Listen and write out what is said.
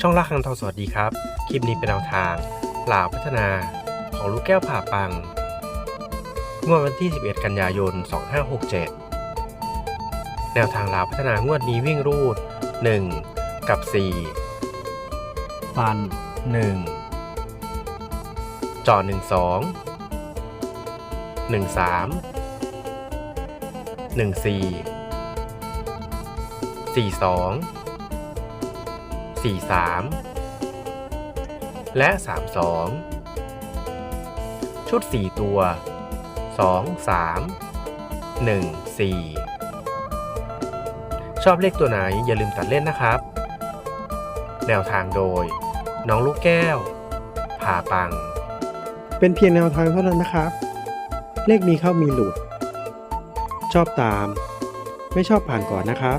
ช่องลากคังทองสวัสดีครับ คลิปนี้เป็นแนวทางลาวพัฒนาของลูกแก้วผ่าปังงวดวันที่ 11 กันยายน 2567 แนวทางลาวพัฒนางวดนี้วิ่งรูด 1 กับ 4 ฟัน 1 จ่อ 1 2 1 3 4 3 และ 3 2 ชุด 4 ตัว 2 3 1 4 ชอบเลขตัวไหนอย่าลืมตัดเล่นนะครับ แนวทางโดย น้องลูกแก้วผ่าปัง เป็นเพียงแนวทางเท่านั้นนะครับ เลขมีเข้ามีหลุด ชอบตาม ไม่ชอบผ่านก่อนนะครับ